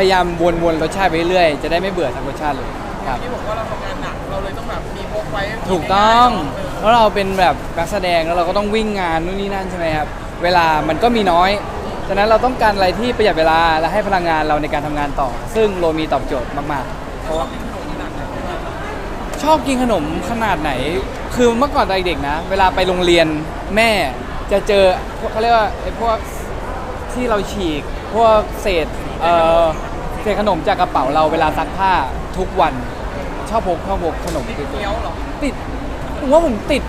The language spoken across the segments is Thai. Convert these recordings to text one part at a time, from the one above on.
พยายามวนๆรสชาติไปเรื่อยๆจะได้ไม่เบื่อทั้งรสชาติเลยครับ ที่บอกว่าเราทำงานหนักเราเลยต้องแบบมีพกไว้ถูกต้องเเพราะเราเป็นแบบนักแสดงแล้วเราก็ต้องวิ่งงานนู่นนี่นั่นใช่ไหมครับเวลามันก็มีน้อยฉะนั้นเราต้องการอะไรที่ประหยัดเวลาและให้พลังงานเราในการทำงานต่อ ซึ่งโรมีตอบโจทย์มากๆเพราะว่าชอบกินขนมขนาดไหน คือเมื่อก่อนตอนเด็กนะ เวลาไปโรงเรียนแม่จะเจอพวกเขาเรียกว่าไอ้พวกที่เราฉีก พวกเศษเอ่อ เศษขนมจากกระเป๋าเราเวลาซักผ้าทุกวัน ชอบพกชอบพกขนมติดตัวเกี้ยวเหรอติดผมว่าผมติด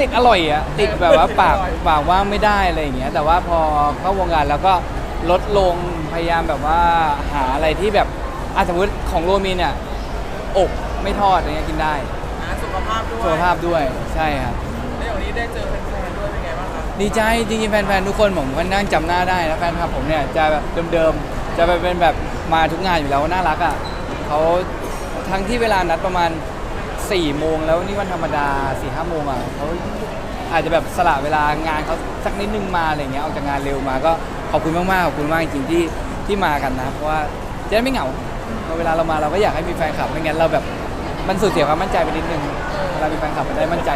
ติดอร่อยอะติดแบบว่าปากอร่อยปากว่าไม่ได้อะไรอย่างเงี้ย แต่ว่าพอเข้าวงการแล้วก็ลดลงพยายามแบบว่าหาอะไรที่แบบอะสมมติของโรมีเนี่ยอกไม่ทอดอะไรเงี้ยกินได้นะสุขภาพด้วยสุขภาพด้วยใช่ครับแล้วอย่างนี้ได้เจอแฟนๆด้วยเป็นไงบ้างคะดีใจจริงๆแฟนๆทุกคนผมก็นั่งจำหน้าได้แล้วแฟนคลับผมเนี่ยจะแบบเดิมๆจะไปเป็นแบบ มาทุกงานอยู่แล้วน่ารักอะเขาทั้งที่เวลานัดประมาณ4ี่โมงแล้วนี่วันธรรมดา4ี่ห้าโมงอะเขาอาจจะแบบสละเวลางานเขาสักนิดนึงมาอะไรเงี้ยออกจากงานเร็วมาก็ขอบคุณมากๆขอบคุณมากจริงๆที่ที่มากันนะเพราะว่าจะได้ไม่เหงาเวลาเรามาเราก็อยากให้มีแฟนคลับไม่งั้นเราแบบมันสูญเสียความมั่นใจไปนิดนึงเวลามีแฟนคลับมันได้มั่นใจ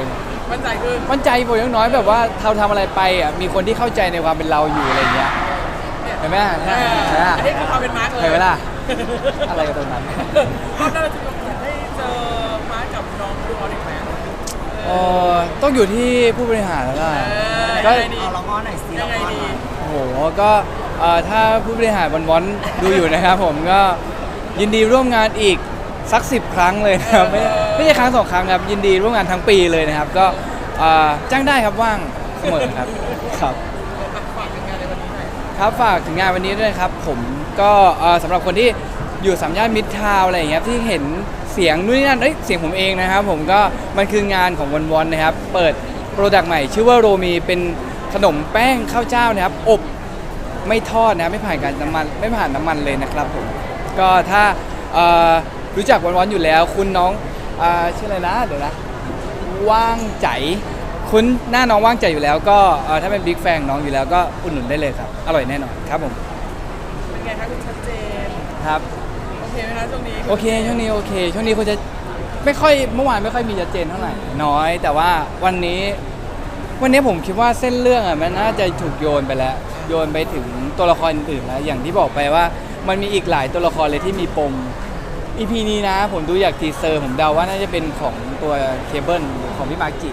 มั่นใจขึ้นมั่นใจผมอยังน้อยแบบว่าเราทำอะไรไปอะมีคนที่เข้าใจในความเป็นเราอยู่อะไรเงี้ย เห็นไหมเอเห็นไหมออันนี้คือความเป็นมาร์กเลยเห็นไหมล่ะอะไรกันตรงนั้นรอบหน้าเราจะมีโอกาสได้เจอมาร์กกับน้องดูออริกแมนเออต้องอยู่ที่ผู้บริหารแล้วล่ะก็ก็ยังไงดีเอาละง้อหน่อยสิยังไงดีโอ้โหก็เอ่อถ้าผู้บริหารวันวอนๆดูอยู่นะครับผมก็ยินดีร่วมงานอีกสักสิบครั้งเลยนะครับไม่ไม่ใช่ครั้งสองครั้งครับยินดีร่วมงานทั้งปีเลยนะครับ ก็เอ่อจ้างได้ครับว่างเสมอครับครับ ครับฝากถึงงานวันนี้ด้วยครับ ผมก็เอ่อสำหรับคนที่อยู่สามย่านมิตรทาวน์อะไรอย่างเงี้ยที่เห็นเสียงนู่นนี่นั่นเอ้ยเสียงผมเองนะครับ ผมก็มันคืองานของวันวอนนะครับ เปิดโปรดักต์ใหม่ ชื่อว่าโรมีเป็นขนมแป้งข้าวเจ้านะครับ อบไม่ทอดนะครับไม่ผ่านการน้ำมันไม่ผ่านน้ำมันเลยนะครับผมก็ถ้าเอ่อรู้จักวันวอนอยู่แล้ว คุณน้องอ่าชื่ออะไรนะเดี๋ยวนะว่างใจ คุณหน้าน้องว่างใจอยู่แล้ว ก็เอ่อถ้าเป็นบิ๊กแฟนน้องอยู่แล้วก็อุดหนุนได้เลยครับ อร่อยแน่นอนครับผมเป็นไงคะคุณชัดเจน ครับ โอเคไหมคะช่วงนี้ โอเคช่วงนี้โอเค ช่วงนี้คุณจะไม่ค่อยเมื่อวานไม่ค่อยมีชัดเจนเท่าไหร่น้อย แต่ว่าวันนี้ วันนี้ผมคิดว่าเส้นเรื่องอะมันน่าจะถูกโยนไปแล้ว โยนไปถึงตัวละครอื่นแล้วอย่างที่บอกไปว่า มันมีอีกหลายตัวละครเลยที่มีปม EP นี้นะ ผมดูจากทีเซอร์ผมเดาว่าน่าจะเป็นของตัวเคเบิลของพี่มาร์กิ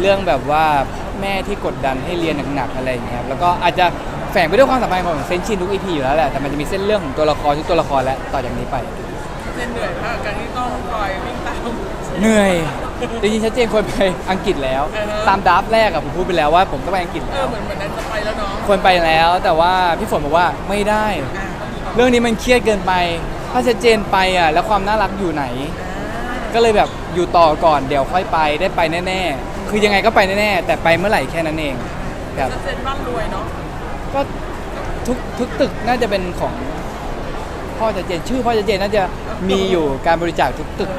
เรื่องแบบว่าแม่ที่กดดันให้เรียนหนักๆอะไรอย่างเงี้ยครับแล้วก็อาจจะแฝงไปด้วยความสัมพันธ์ของเซนชินทุก EP อยู่แล้วแหละแต่มันจะมีเส้นเรื่องของตัวละครทุกตัวละครแล้วต่อจากนี้ไปชัดเจนเหนื่อยมากกับการที่ต้องคอยวิ่งตามเหนื่อยจริงๆชัดเจนควรไปอังกฤษแล้วเออฮะตามดราฟต์แรกอะผมพูดไปแล้วว่าผมต้องไปอังกฤษเอแล้อวเหมือนเหมือนนั้นจะไปแล้วเนาะควรไปแล้วแต่ว่าพี่ฝนบอกว่าไม่ได้ อะเรื่องนี้มันเครียดเกินไป ถ้าชัดเจนไปอะแล้วความน่ารักอยู่ไหน ก็เลยแบบอยู่ต่อก่อนเดี๋ยวค่อยไปได้ไปแน่ ๆ คือยังไงก็ไปแน่ๆแต่ไปเมื่อไหร่แค่นั้นเองครับชัดเจนบ้านรวยเนาะก็ทุกทุกตึกน่าจะเป็นของพ่อชัดเจนชื่อพ่อชัดเจนน่าจะมีอยู่การบริจาคทุกตึก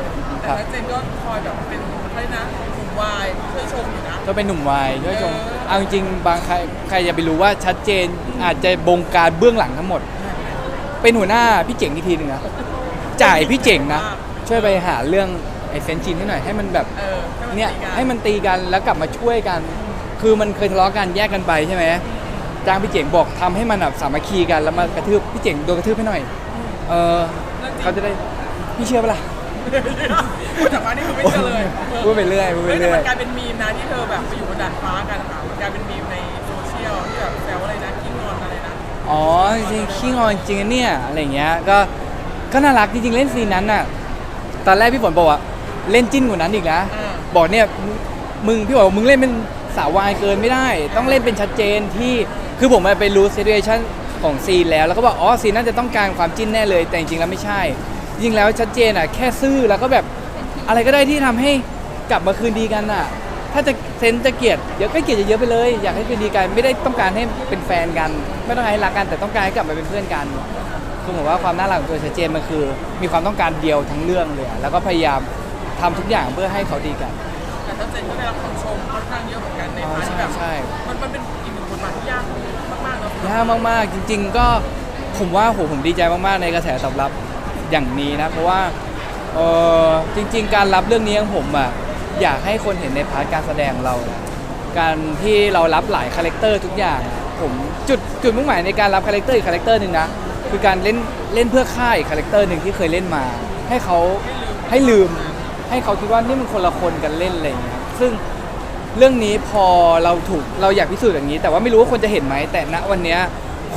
แต่ครับชัดเจนก็คอยแบบเป็นอะไรนะกลุ่มวายช่วยชมอยู่นะ ก็เป็นหนุ่มวายช่วยชมเออ เอาจริงๆบางใครใครจะไปรู้ว่าชัดเจนอาจจะบงการเบื้องหลังทั้งหมด เป็นหัวหน้าพี่เจ๋งอีกทีหนึ่งนะจ่ายพี่เจ๋งนะ ช่วยไปหาเรื่อง ไอ้เซนจินให้หน่อยให้มันแบบเออให้มันเนี่ยตีกัให้มันตีกันแล้วกลับมาช่วยกัน คือมันเคยทะเลาะกันแยกกันไปใช่ไหมจ้างพี่เจ๋งบอกทำให้มันแบบสามัคคีกันแล้วมากระทืบพี่เจ๋งโดนกระทืบให้หน่อย เออเขาจะได้พี่เชื่อปะล่ะพูดจากมานี่คือไม่เจอเลยพูดไปเรื่อยพูดไปเฮ้ยแต่เรื่อมัยนกลายเป็นมีมนะที่เธอแบบไปอยู่บนดาดฟ้ากันค่ะมันกลายเป็นมีมในโซเชียลที่แบบแซวอะไรนะกินนอนอะไรนะอ๋อจริงๆขี้งอนจริงๆเนี่ยอะไรอย่างเงี้ยก็ก็น่ารักจริงๆเล่นซีนนั้นน่ะตอนแรกพี่ฝนบอกว่า เล่นจิ้นกว่านั้นอีกนะอ่าบอกเนี่ยมึงมึงพี่บอกว่ามึงเล่นเป็นสาววายเกินไม่ได้ ต้องเล่นเป็นชัดเจนที่คือผมไปรู้ซี t u a ชันของซีนแล้วแล้วก็บอกอ๋อซีนน่าจะต้องการความจิ้นแน่เลย แต่จริงๆแล้วไม่ใช่จริงๆแล้วชัดเจนอะแค่ซื่อแล้วก็แบบอะไรก็ได้ที่ทำให้กลับมาคืนดีกันอะ ถ้าจะเซนจะเกลียดเดี๋ยวก็เกลียดเยอะๆไปเลย อยากให้คืนดีกันไม่ได้ต้องการให้เป็นแฟนกัน ไม่ต้องการให้รักกันแต่ต้องการให้กลับมาเป็นเพื่อนกันคือผมว่าความน่ารักของตัวชัดเจนมันคือ มีความต้องการเดียวทั้งเรื่องเลยอะแล้วก็พยายาม ทำทุกอย่างเพื่อให้เขาดีกัน แต่ชัดเจนก็ได้รับคำชมค่อนข้างเยอะเหมือนกันในอ๋อพาร์ทที่แบบใช่ มันมันเป็นอีกหนึ่งบทบาทที่ยากมากๆเนาะยากมากๆ จริง ๆ ก็ผมว่าโหผมดีใจมากๆในกระแสตอบรับอย่างนี้นะ เพราะว่าเออจริง ๆ การรับเรื่องนี้ของผมอะอยากให้คนเห็นในพาร์ทการแสดงเรานะการที่เรารับหลายคาแรคเตอร์ทุกอย่างอะผมจุดจุดมุ่งหมายในการรับคาแรคเตอร์อีกคาแรคเตอร์หนึ่งนะคือการเล่นเล่นเพื่อค่ายคาแรคเตอร์หนึ่งที่เคยเล่นมา ให้เขาให้ลืม ให้เขาคิดว่านี่มันคนละคนกันเล่นอะไรอย่างเงี้ยซึ่งเรื่องนี้พอเราถูกเราอยากพิสูจน์อย่างนี้ แต่ว่าไม่รู้ว่าคนจะเห็นไหมแต่ณวันเนี้ย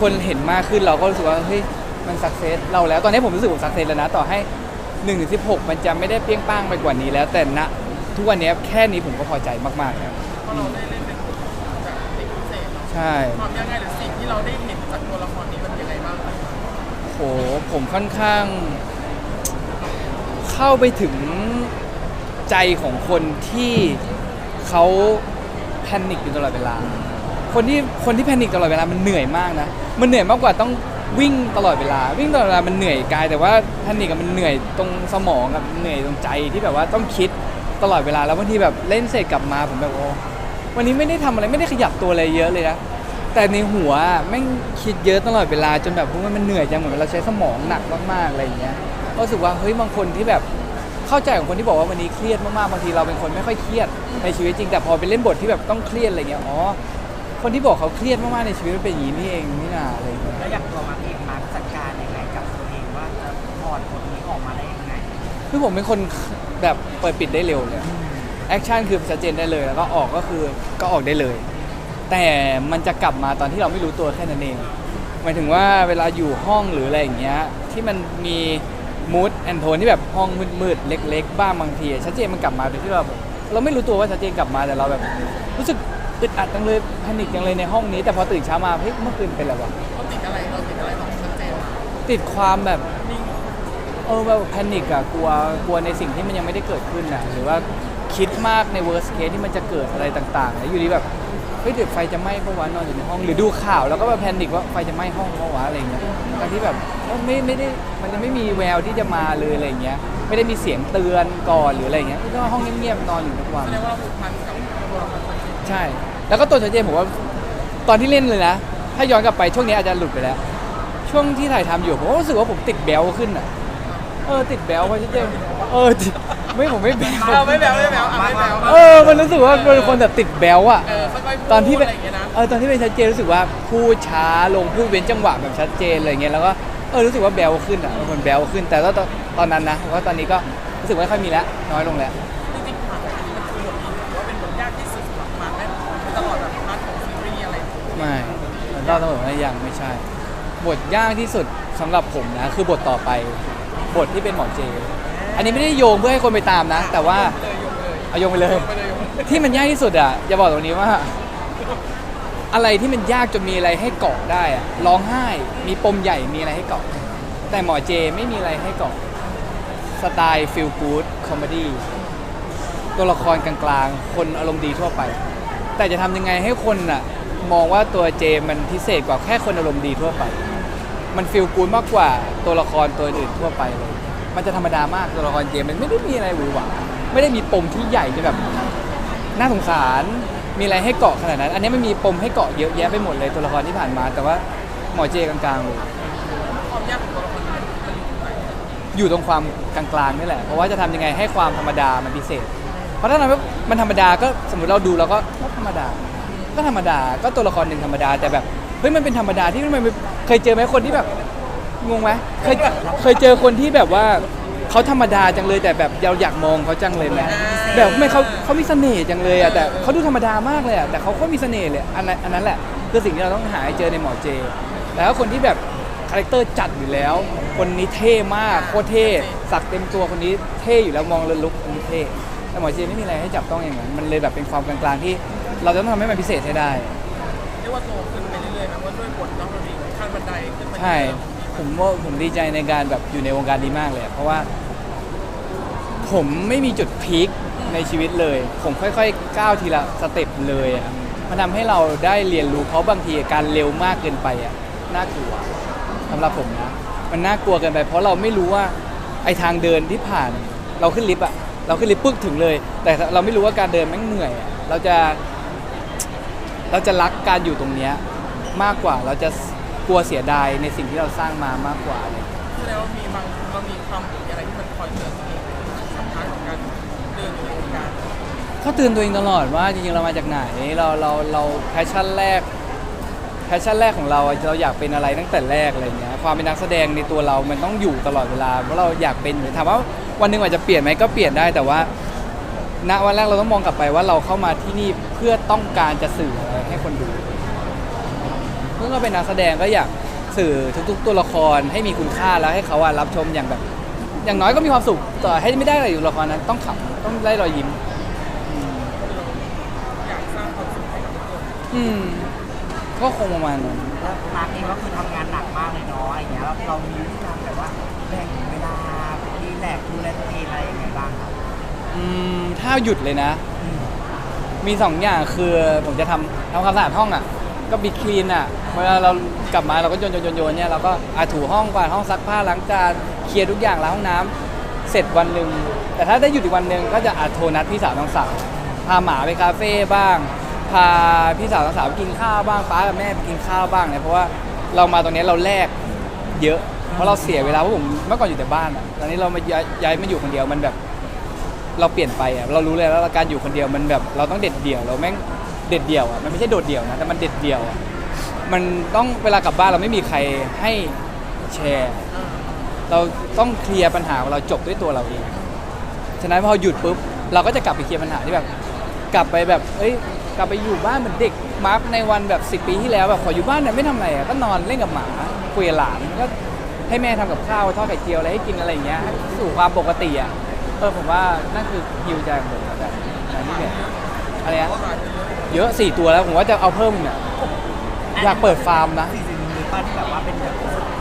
คนเห็นมากขึ้นเราก็รู้สึกว่าเฮ้ยมันสักเซสเราแล้ว ตอนนี้ผมรู้สึกผมสักเซสแล้วนะต่อให้1นถึงสิมันจะไม่ได้เปรี้ยงป้างไปกว่านี้แล้ว แต่ณทุกวันนี้แค่นี้ผมก็พอใจมากๆแล้วเพราะเราได้เล่นเป็นแบบเด็กพิเศษเนาะใช่ความยากง่ายหรือสิ่งที่เราได้เห็นจากตัวละครนี้มันยังไงบ้าง โหผมค่อนข้าง เข้าไปถึง ใจของคนที่เขาแพนิคอยู่ตลอดเวลา คนที่คนที่แพนิคตลอดเวลามันเหนื่อยมากนะ มันเหนื่อยมากกว่าต้องวิ่งตลอดเวลา วิ่งตลอดเวลามันเหนื่อยกาย แต่ว่าแพนิคอะมันเหนื่อยตรงสมองกับเหนื่อยตรงใจที่แบบว่าต้องคิดตลอดเวลาแล้วบางทีแบบเล่นเสร็จกลับมาผมแบบโอ้วันนี้ไม่ได้ทำอะไรไม่ได้ขยับตัวอะไรเยอะเลยนะแต่ในหัวแม่งคิดเยอะตลอดเวลาจนแบบพวกมันเหนื่อยจังเหมือนเราใช้สมองหนักมากๆอะไรอย่างเงี้ยก็รู้สึกว่าเฮ้ยบางคนที่แบบ เข้าใจของคนที่บอกว่าวันนี้เครียดมากๆบางทีเราเป็นคนไม่ค่อยเครียดในชีวิตจริง แต่พอไปเล่นบทที่แบบต้องเครียดอะไรเงี้ยอ๋อคนที่บอกเขาเครียดมากๆในชีวิตมันเป็นอย่างนี้นี่เองนี่นาอะไรเงี้ยแล้วอย่างตัวมาร์คเองมาร์คจัดการยังไงกับตัวเองว่าจะถอดบทนี้ออกมาได้ยังไงคือผมเป็นคนแบบเปิดปิดได้เร็วเลยแอคชั่นคือชัดเจนได้เลยแล้วก็ออกก็คือก็ออกได้เลย แต่มันจะกลับมาตอนที่เราไม่รู้ตัวแค่นั้นเองหมายถึงว่าเวลาอยู่ห้องหรืออะไรอย่างเงี้ยที่มันมี มูดแอนโทนที่แบบห้องมืดๆเล็ก ๆ บ้างบางทีชัดเจนมันกลับมาโดยที่เราแบบเราไม่รู้ตัวว่าชัดเจนกลับมาแต่เราแบบ รู้สึกอึดอัดจังเลยแพนิคจังเลยในห้องนี้ แต่พอตื่นเช้ามาเฮ้ยเมื่อคืนเป็นอะไรวะเราติดอะไรเราติดอะไรของชัดเจนมาติดความแบบนิ่งเออแบบแพนิคอะกลัวกลัวในสิ่งที่มันยังไม่ได้เกิดขึ้นอะหรือว่าคิดมากใน worst case ที่มันจะเกิดอะไรต่างๆ แล้วอยู่ดีแบบเฮ้ยเดี๋ยวไฟจะไหม้เพราะว่านอนอยู่ในห้องหรือดูข่าวแล้วก็แบบแพนิคว่าไฟจะไหม้ห้องเพราะว่าอะไรเงี้ยทั้งที่แบบไม่ไม่ได้มันจะไม่มีแววที่จะมาเลยอะไรเงี้ยไม่ได้มีเสียงเตือนก่อนหรืออะไรเงี้ยก็ห้องเงียบๆนอนอยู่ทุกวันแสดงว่าผูกพันกับตัวละครชัดเจนใช่ แล้วก็ตัวชัดเจนผมว่าตอนที่เล่นเลยนะ ถ้าย้อนกลับไปช่วงนี้อาจจะหลุดไปแล้ว ช่วงที่ถ่ายทำอยู่ผมก็รู้สึกว่าผมติดแบลขึ้นอะ เออติดแบลเพราะชัดเจนเออติดไม่ผมไม่แบลเราไม่แบวไม่แบวอะไม่แบวเออมันรู้สึกว่าเป็นคนแบบติดแบลอะเออค่อยๆพูดตอนที่อะเป็นไรอย่างเงี้ยนะเออตอนที่เป็นชัดเจนรู้สึกว่าพูดช้าลงพูดเว้นจังหวะแบบชัดเจนอะไรเงี้ยแล้วก็เออรู้สึกว่าแบลขึ้นอะเป็นคนแบลขึ้น แต่ว่าตอนตอนนั้นนะเพราะว่าตอนนี้ก็รู้สึกว่าไม่ค่อยมีแล้วน้อยลงแล้ว จริงๆผ่านอันนี้มันคือบทที่ถือว่าเป็นบทยากที่สุดสำหรับมาร์คแม่ตลอดแบบพาร์ทของซีรีส์อะไรไม่มันก็ต้องบอกว่ายังไม่ใช่ บทยากที่สุดสำหรับผมนะ คือบทต่อไป บทที่เป็นหมอเจ อันนี้ไม่ได้โยงเพื่อให้คนไปตามนะ แต่ว่าเลยยอาโยงไปเลย ที่มันยากที่สุดอะอย่าบอกตรงนี้ว่า อะไรที่มันยากจนมีอะไรให้เกาะได้อะร้องไห้มีปมใหญ่มีอะไรให้เกาะ แต่หมอเจไม่มีอะไรให้เกาะสไตล์ฟิลกู๊ดคอมเมดี้ตัวละครกลางๆ คนอารมณ์ดีทั่วไป แต่จะทำยังไงให้คนอะมองว่าตัวเจมันพิเศษกว่าแค่คนอารมณ์ดีทั่วไป มันฟิลกูดมากกว่าตัวละครตัวอื่นทั่วไปเลย มันจะธรรมดามากตัวละครเจมันไม่ได้มีอะไรหวือหวาไม่ได้มีปมที่ใหญ่จนแบบน่าสงสาร มีอะไรให้เกาะขนาดนั้น อันนี้ไม่มีปมให้เกาะเยอะแยะไปหมดเลยตัวละครที่ผ่านมา แต่ว่าหมอเจกลางๆเลยความยากของตัวละครมันอยู่ตรงความกลางๆนี่แหละ เพราะว่าจะทำยังไงให้ความธรรมดามันพิเศษ เพราะถ้าเรามันธรรมดาก็สมมติเราดูเราก็ธรรมดา ก็ธรรมดา ก็ตัวละครหนึ่งธรรมดาแต่แบบ ฮ้ยมันเป็นธรรมดาที่มันไม่เคยเจอไหมคนที่แบบงงไหมเคยเคยเจอคนที่แบบว่าเขาธรรมดาจังเลยแต่แบบเราอยากมองเขาจังเลยไหมแบบไม่เขาเขามีเสน่ห์จังเลยอะแต่เขาดูธรรมดามากเลยอะแต่เขาก็มีเสน่ห์เลยอันนั้นอันนั้นแหละคือสิ่งที่เราต้องหาให้เจอในหมอเจ แล้วคนที่แบบคาแรคเตอร์จัดอยู่แล้ว คนนี้เท่มากโคตรเท่สักเต็มตัวคนนี้เท่อยู่แล้วมองเลยลุกคนนี้เท่แต่หมอเจไม่มีอะไรให้จับต้องอย่างนั้นมันเลยแบบเป็นความกลางๆที่ เราจะต้องทำให้มันพิเศษให้ได้เรียกว่าโตขึ้นไป ด้วยบทน้องเราดีขั้นบันไดขึ้นมาใช่ผมว่าผมดีใจในการแบบอยู่ในวงการนี้มากเลยอะเพราะว่า ผมไม่มีจุดพีคในชีวิตเลย ผมค่อยๆ ก้าวทีละสเต็ปเลยอะมันทำให้เราได้เรียนรู้เพราะบางทีการเร็วมากเกินไปอะน่ากลัวสำหรับผมนะ มันน่ากลัวเกินไป เพราะเราไม่รู้ว่าไอทางเดินที่ผ่าน เราขึ้นลิฟต์อะเราขึ้นลิฟต์ปึ๊กถึงเลย แต่เราไม่รู้ว่าการเดินแม่งเหนื่อยอะเราจะ เราจะรักการอยู่ตรงเนี้ย มากกว่า เราจะกลัวเสียดายในสิ่งที่เราสร้างมามากกว่าเลยแสดงว่ามีบางเรามีความหรืออะไรที่มันคอยเตือนตัวเองสำคัญของการเดินอยู่ในวงการก็เตือนตัวเองตลอดว่าจริงๆเรามาจากไหนเราเราเราแพชชั่นแรกแพชชั่นแรกของเราอะเราอยากเป็นอะไรตั้งแต่แรกอะไรเงี้ยความเป็นนักแสดงในตัวเรามันต้องอยู่ตลอดเวลาเพราะเราอยากเป็นถามว่าวันหนึ่งอาจจะเปลี่ยนไหมก็เปลี่ยนได้แต่ว่า ณวันแรกเราต้องมองกลับไปว่าเราเข้ามาที่นี่เพื่อต้องการจะสื่ออะไรให้คนดู เมื่อเราเป็นนักแสดงก็อยากสื่อทุก ๆ ตัวละครให้มีคุณค่าแล้วให้เขาอะรับชมอย่างแบบ อย่างน้อยก็มีความสุขต่อให้ไม่ได้อะไรอยู่ละครนั้นต้องขำต้องได้รอยยิ้มอยากสร้างความสุขให้กับทุกคนอืมก็คงประมาณนั้นแล้วมาร์คเองก็คือทำงานหนักมากเลยเนาะอะไรเงี้ยแล้วเรามีวิธีการแบบว่าแบ่งเวลาดีแลกซ์ดูแลตัวเองอะไรยังไงบ้างครับอืมถ้าหยุดเลยนะมีสองอย่างคือผมจะทำทำความสะอาดห้องอะ ก็บิ๊กคลีนอะเวลาเรากลับมาเราก็โยนโยนโยนโยนเนี่ยเราก็อาถูห้องกวาดห้องซักผ้าล้างจานเคลียร์ทุกอย่างล้างห้องน้ำเสร็จวันหนึ่งแต่ถ้าได้หยุดอีกวันหนึ่งก็จะอาจโทรนัดพี่สาวน้องสาวพาหมาไปคาเฟ่บ้าง พาพี่สาวน้องสาวไปกินข้าวบ้างป้ากับแม่ไปกินข้าวบ้างเนี่ยเพราะว่าเรามาตรงนี้เราแลกเยอะ เพราะเราเสียเวลาเพราะผมเมื่อก่อนอยู่แต่บ้านอะตอนนี้เรามาย้ายย้ายมาอยู่คนเดียวมันแบบ เราเปลี่ยนไปอะเรารู้เลยแล้วว่าการอยู่คนเดียวมันแบบ เราต้องเด็ดเดี่ยวเราแม่ง เด็ดเดี่ยวอะมันไม่ใช่โดดเดี่ยวนะแต่มันเด็ดเดี่ยวอะมันต้องเวลากลับบ้านเราไม่มีใครให้แชร์ เราต้องเคลียร์ปัญหาของเราจบด้วยตัวเราเองฉะนั้นพอหยุดปุ๊บเราก็จะกลับไปเคลียร์ปัญหาที่แบบ กลับไปแบบเอ้ยกลับไปอยู่บ้านเหมือนเด็กมาร์กในวันแบบ 10 ปีที่แล้วแบบขออยู่บ้านเนี่ยไม่ทำอะไรอะก็นอนเล่นกับหมาคุยกับหลานก็ให้แม่ทำกับข้าวทอดไข่เจียวอะไรให้กินอะไรอย่างเงี้ยสู่ความปกติอะเออผมว่านั่นคือฮิวใจของผมแบบแบบนี้เนี่ย อะไรเพนะราะว่าเยอะเยอะสี่ตัวแล้วผมว่าจะเอาเพิ่มเนี่ยอยากเปิดฟาร์มนะสิ่งหนึ่งหรือป้าที่แบบว่าเป็นแบบ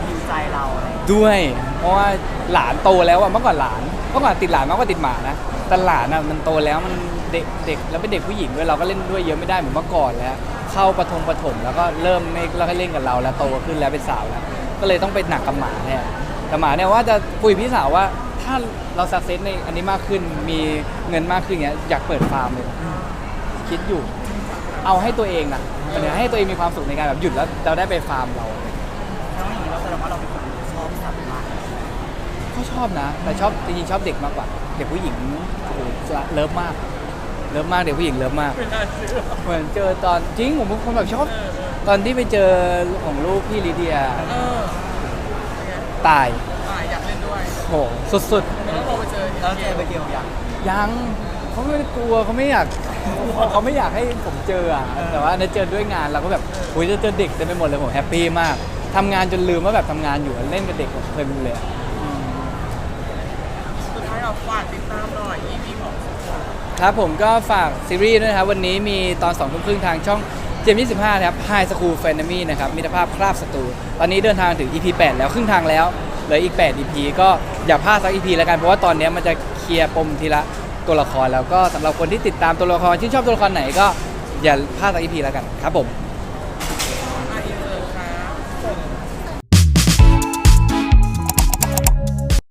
ฮิวใจเราอะไรอย่างเงี้ยด้วยเพราะว่าหลานโตแล้วอะเมื่อก่อนหลานเมื่อก่อนติดหลานมากกว่าติดหมานะแต่หลานอะมันโตแล้วมันเด็กเด็กแล้วเป็นเด็กผู้หญิงด้วยเราก็เล่นด้วยเยอะไม่ได้เหมือนเมื่อก่อนแล้ว เข้าประทงประถมแล้วก็เริ่มไม่แล้วก็เล่นกับเราแล้วโตขึ้นแล้วเป็นสาวแล้วก็เลยต้องไปหนักกับหมาเนี่ยแต่หมาเนี่ยว่าจะคุยกับพี่สาวว่าถ้าเราสักเซสในอันนี้มากขึ้นมีเงินมากขึ้นเนี้ยอยากเปิดฟาร์มเลย คิดอยู่ เอาให้ตัวเองนะหมายถึงให้ตัวเองมีความสุขในการแบบหยุดแล้วเราได้ไปฟาร์มเราถ้าไม่อย่างนี้เราแสดงว่าเราเป็นคนชอบสัตว์มากก็ชอบนะ แต่ชอบจริงๆชอบเด็กมากกว่า เด็กผู้หญิงโอ้โหจะเลิฟมาก เลิฟมากเด็กผู้หญิงเลิฟมาก ไม่น่าเชื่อเหมือนเจอตอนจริงผมเป็นคนแบบชอบ ตอนที่ไปเจอของลูกพี่ลิเดียเออเป็นไงตายอ่าอยากเล่นด้วยโหสุดแล้วพอไปเจอแล้วเจอไปเดียวยังๆยังเขาไม่ได้กลัวเขาไม่อยาก เขาไม่อยากให้ผมเจออะแต่ว่าในเจอด้วยงานเราก็แบบโอ้ยจะเจอเด็กเต็มไปหมดเลยผมแฮปปี้มากทำงานจนลืมว่าแบบทำงานอยู่เล่นกับเด็กแบบเพลินเลยอะสุดท้ายเราฝากติดตามหน่อย EP ของครับผมก็ฝากซีรีส์ด้วยนะครับวันนี้มีตอน2องทุ่มครึ่งทางช่องเจมยี่สิบห้านะครับ High School f a n a m y นะครับมิตรภาพคราบศัตรูตอนนี้เดินทางถึง EP 8 แล้วครึ่งทางแล้วเหลืออีก 8 EP ก็อย่าพลาดสัก EP แล้วกันเพราะว่าตอนนี้มันจะเคลียร์ปมทีละ ตัวละครแล้วก็สำหรับคนที่ติดตามตัวละครที่นชอบตัวละครไหนก็อย่าพลาดตอน EP แล้วกันครับผม